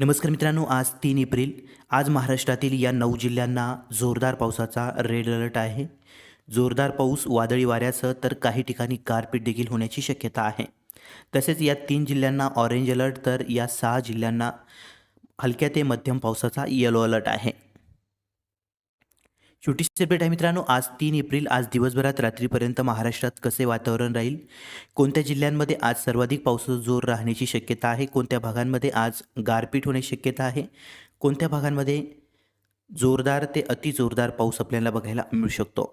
नमस्कार मित्रांनो आज तीन एप्रिल. आज महाराष्ट्रातील या नऊ जिल्ह्यांना जोरदार पावसाचा रेड अलर्ट आहे. जोरदार पाऊस वादळी वाऱ्यासह तर काही ठिकाणी गारपीट देखील होण्याची शक्यता आहे. तसेच या तीन जिल्ह्यांना ऑरेंज अलर्ट तर या सहा जिल्ह्यांना हलक्या ते मध्यम पावसाचा येलो अलर्ट आहे. छोटी सेपरेट आहे मित्रांनो. आज तीन एप्रिल आज दिवसभरात रात्रीपर्यंत महाराष्ट्रात कसे वातावरण राहील? कोणत्या जिल्ह्यांमध्ये आज सर्वाधिक पावसाचा जोर राहण्याची शक्यता आहे? कोणत्या भागांमध्ये आज गारपीट होण्याची शक्यता आहे? कोणत्या भागांमध्ये जोरदार ते अति जोरदार पाऊस आपल्याला बघायला मिळू शकतो?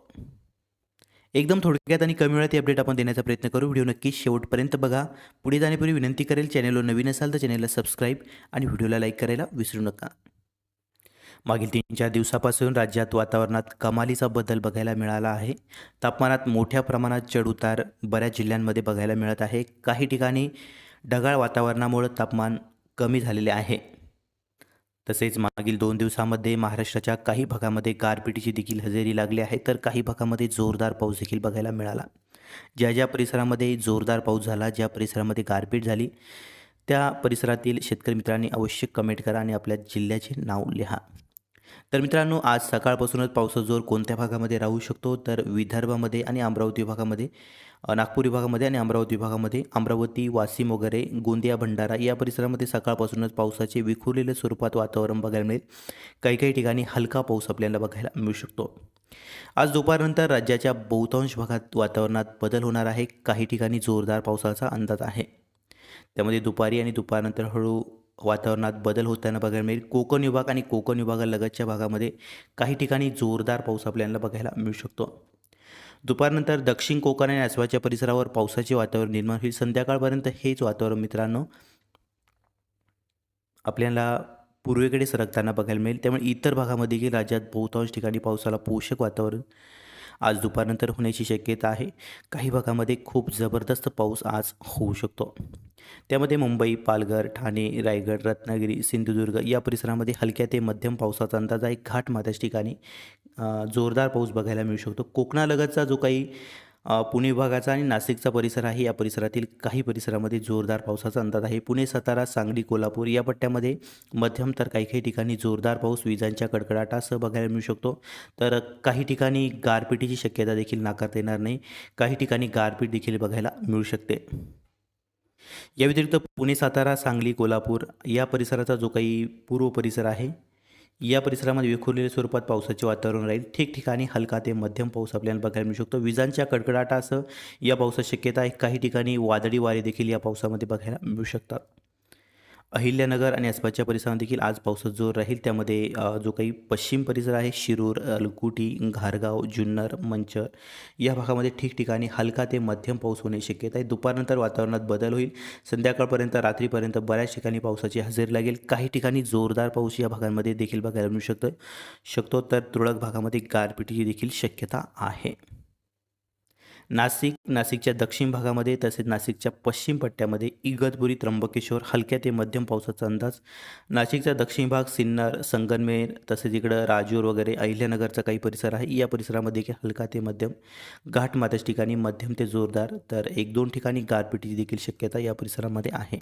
एकदम थोडक्यात आणि कमी वेळात अपडेट आपण देण्याचा प्रयत्न करू. व्हिडिओ नक्की शेवटपर्यंत बघा. पुढे जाण्यापूर्वी विनंती करेल चॅनलवर नवीन असाल तर चॅनलला सबस्क्राईब आणि व्हिडिओला लाईक करायला विसरू नका. मागील तीन चार दिवसापासून राज्यात वातावरणात कमालीचा बदल बघायला मिळाला आहे. तापमानात मोठ्या प्रमाणात चढउतार बऱ्याच जिल्ह्यांमध्ये बघायला मिळत आहे. काही ठिकाणी ढगाळ वातावरणामुळं तापमान कमी झालेले आहे. तसेच मागील दोन दिवसामध्ये महाराष्ट्राच्या काही भागामध्ये गारपिटीची देखील हजेरी लागली आहे तर काही भागामध्ये जोरदार पाऊस देखील बघायला मिळाला. ज्या ज्या परिसरामध्ये जोरदार पाऊस झाला ज्या परिसरामध्ये गारपीट झाली त्या परिसरातील शेतकरी मित्रांनी अवश्य कमेंट करा आणि आपल्या जिल्ह्याचे नाव लिहा. तर मित्रांनो आज सकाळपासूनच पावसाचा जोर कोणत्या भागामध्ये राहू शकतो? तर विदर्भामध्ये आणि अमरावती विभागामध्ये नागपूर विभागामध्ये आणि अमरावती विभागामध्ये अमरावती वाशिम वगैरे गोंदिया भंडारा या परिसरामध्ये सकाळपासूनच पावसाचे विखुरलेल्या स्वरूपात वातावरण बघायला मिळेल. काही काही ठिकाणी हलका पाऊस आपल्याला बघायला मिळू शकतो. आज दुपारनंतर राज्याच्या बहुतांश भागात वातावरणात बदल होणार आहे. काही ठिकाणी जोरदार पावसाचा अंदाज आहे. त्यामध्ये दुपारी आणि दुपारनंतर हळू वातावरणात बदल होताना बघायला मिळेल. कोकण विभाग आणि कोकण विभागालगतच्या भागामध्ये काही ठिकाणी जोरदार पाऊस आपल्याला बघायला मिळू शकतो. दुपारनंतर दक्षिण कोकण आणि आसपासच्या परिसरावर पावसाचे वातावरण निर्माण होईल. संध्याकाळपर्यंत हेच वातावरण मित्रांनो आपल्याला पूर्वेकडे सरकताना बघायला मिळेल. त्यामुळे इतर भागामध्ये देखील राज्यात बहुतांश ठिकाणी पावसाला पोषक वातावरण आज दुपारनंतर होण्याची शक्यता आहे. काही भागामध्ये खूप जबरदस्त पाऊस आज होऊ शकतो. त्यामध्ये मुंबई पालघर ठाणे रायगड रत्नागिरी सिंधुदुर्ग या परिसरामध्ये हलक्या ते मध्यम पावसाचा अंदाज आहे. घाट माथ्याच ठिकाणी जोरदार पाऊस बघायला मिळू शकतो. कोकणालगतचा जो काही पुणे विभागाचा आणि नाशिकचा परिसर आहे या परिसरातील काही परिसरामध्ये जोरदार पावसाचा अंदाज आहे. पुणे सातारा सांगली कोल्हापूर या पट्ट्यामध्ये मध्यम तर काही काही ठिकाणी जोरदार पाऊस विजांच्या कडकडाटासह बघायला मिळू शकतो. तर काही ठिकाणी गारपिटीची शक्यता देखील नाकारता येणार नाही. काही ठिकाणी गारपीट देखील बघायला मिळू शकते. या व्यतिरिक्त पुणे सातारा सांगली कोल्हापूर या परिसराचा जो काही पूर्व परिसर आहे या परिसरामध्ये विखुरलेल्या स्वरूपात पावसाचे वातावरण राहील. ठिकठिकाणी हलका ते मध्यम पाऊस आपल्याला बघायला मिळू शकतो. विजांच्या कडकडाटासह या पावसाची शक्यता आहे. काही ठिकाणी वादळी वारे देखील या पावसामध्ये बघायला मिळू शकतात. अहिल्यानगर आणि आसपासच्या परिसरामध्ये देखील आज पावसाचा जोर राहील. त्यामध्ये जो काही पश्चिम परिसर आहे शिरूर अलकुटी घारगाव जुन्नर मंचर या भागामध्ये ठिकठिकाणी हलका ते मध्यम पाऊस होण्याची शक्यता आहे. दुपारनंतर वातावरणात बदल होईल. संध्याकाळपर्यंत रात्रीपर्यंत बऱ्याच ठिकाणी पावसाची हजेरी लागेल. काही ठिकाणी जोरदार पाऊस या भागांमध्ये देखील बघायला मिळू शकतो शकतो तर तुरळक भागामध्ये गारपिटीची देखील शक्यता आहे. नाशिक नाशिकच्या दक्षिण भागामध्ये तसेच नाशिकच्या पश्चिम पट्ट्यामध्ये इगतपुरी त्र्यंबकेश्वर हलक्या ते मध्यम पावसाचा अंदाज. नाशिकचा दक्षिण भाग सिन्नर संगनमेर तसेच इकडं राजूर वगैरे अहिल्यानगरचा काही परिसर आहे. या परिसरामध्ये हलका ते मध्यम घाटमाथ्याच्या ठिकाणी मध्यम ते जोरदार तर एक दोन ठिकाणी गारपिटीची देखील शक्यता या परिसरामध्ये आहे.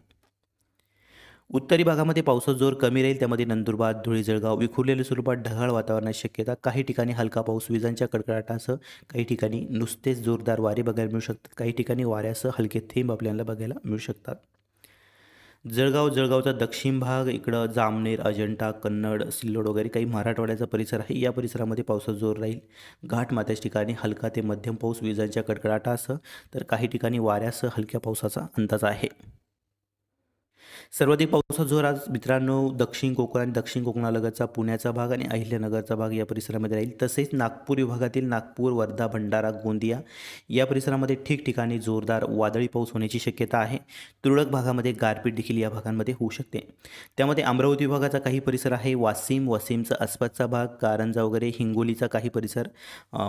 उत्तरी भागामध्ये पावसाचा जोर कमी राहील. त्यामध्ये नंदुरबार धुळे जळगाव विखुरलेल्या स्वरूपात ढगाळ वातावरणाची शक्यता. काही ठिकाणी हलका पाऊस विजांच्या कडकडाटासह काही ठिकाणी नुसतेच जोरदार वारे बघायला मिळू शकतात. काही ठिकाणी वाऱ्यासह हलके थेंब आपल्याला बघायला मिळू शकतात. जळगाव जळगावचा दक्षिण भाग इकडं जामनेर अजंठा कन्नड सिल्लोड वगैरे काही मराठवाड्याचा परिसर आहे. या परिसरामध्ये पावसाचा जोर राहील. घाट मात्याच्या ठिकाणी हलका ते मध्यम पाऊस विजांच्या कडकडाटासह तर काही ठिकाणी वाऱ्यासह हलक्या पावसाचा अंदाज आहे. सर्वाधिक पावसाचा जोर आज मित्रांनो दक्षिण कोकण आणि दक्षिण कोकणालगतचा पुण्याचा भाग आणि अहिल्यानगरचा भाग या परिसरामध्ये राहील. तसेच नागपूर विभागातील नागपूर वर्धा भंडारा गोंदिया या परिसरामध्ये ठिकठिकाणी जोरदार वादळी पाऊस होण्याची शक्यता आहे. तुरळक भागामध्ये गारपीट देखील या भागांमध्ये होऊ शकते. त्यामध्ये अमरावती विभागाचा काही परिसर आहे. वाशिम वाशिमचा आसपासचा भाग कारंजा वगैरे हिंगोलीचा काही परिसर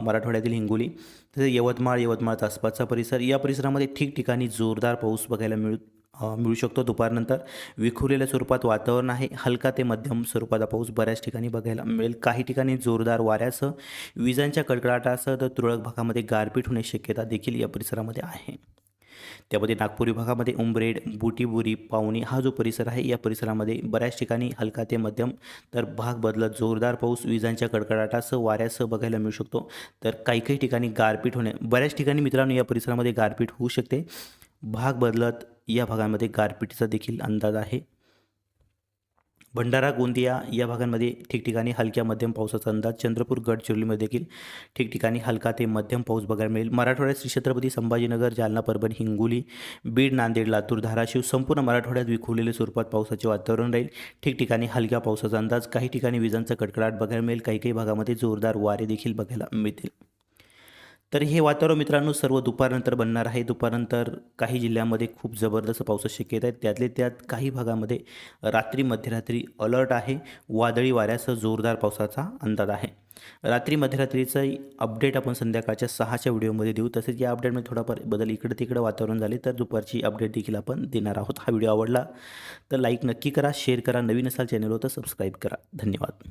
मराठवाड्यातील हिंगोली तसेच यवतमाळ यवतमाळचा आसपासचा परिसर. या परिसरामध्ये ठिकठिकाणी जोरदार पाऊस बघायला मिळू मिळू शकतो दुपारनंतर. विखुरलेल्या स्वरूपात वातावरण आहे. हलका ते मध्यम स्वरूपाचा पाऊस बऱ्याच ठिकाणी बघायला मिळेल. काही ठिकाणी जोरदार वाऱ्यासह विजांच्या कडकडाटासह तर तुरळक भागामध्ये गारपीट होण्याची शक्यता देखील या परिसरामध्ये आहे. त्यामध्ये नागपूर विभागामध्ये उंबरेड बुटीबुरी पावणी हा जो परिसर आहे या परिसरामध्ये बऱ्याच ठिकाणी हलका ते मध्यम तर भाग बदलत जोरदार पाऊस विजांच्या कडकडाटासह वाऱ्यासह बघायला मिळू शकतो. तर काही काही ठिकाणी गारपीट होणे बऱ्याच ठिकाणी मित्रांनो या परिसरामध्ये गारपीट होऊ शकते. भाग बदलत या भागांमध्ये गारपिटीचा देखील अंदाज आहे. भंडारा गोंदिया या भागांमध्ये ठिकठिकाणी हलक्या मध्यम पावसाचा अंदाज. चंद्रपूर गडचिरोलीमध्ये देखील ठिकठिकाणी हलका ते मध्यम पाऊस बघायला मिळेल. मराठवाड्यात श्री छत्रपती संभाजीनगर जालना परभणी हिंगोली बीड नांदेड लातूर धाराशिव संपूर्ण मराठवाड्यात विखुरलेले स्वरूपात पावसाचे वातावरण राहील. ठिकठिकाणी हलक्या पावसाचा अंदाज. काही ठिकाणी विजांचा कडकडाट बघायला मिळेल. काही काही भागामध्ये जोरदार वारे देखील बघायला मिळतील. तर हे वातावरण मित्रांनो सर्व दुपारनंतर बनणार आहे. दुपारनंतर काही जिल्ह्यामध्ये खूप जबरदस्त पावसाची शक्यता आहे. त्यातले त्यात काही भागामध्ये रात्री मध्यरात्री अलर्ट आहे. वादळी वाऱ्यासह जोरदार पावसाचा अंदाज आहे. रात्री मध्यरात्रीचं अपडेट आपण संध्याकाळच्या सहाच्या व्हिडिओमध्ये देऊ. तसेच या अपडेटमध्ये थोडाफार बदल इकडं तिकडं वातावरण झाले तर दुपारची अपडेट देखील आपण देणार आहोत. हा व्हिडिओ आवडला तर लाईक नक्की करा शेअर करा नवीन असाल चॅनलवर तर सबस्क्राईब करा. धन्यवाद.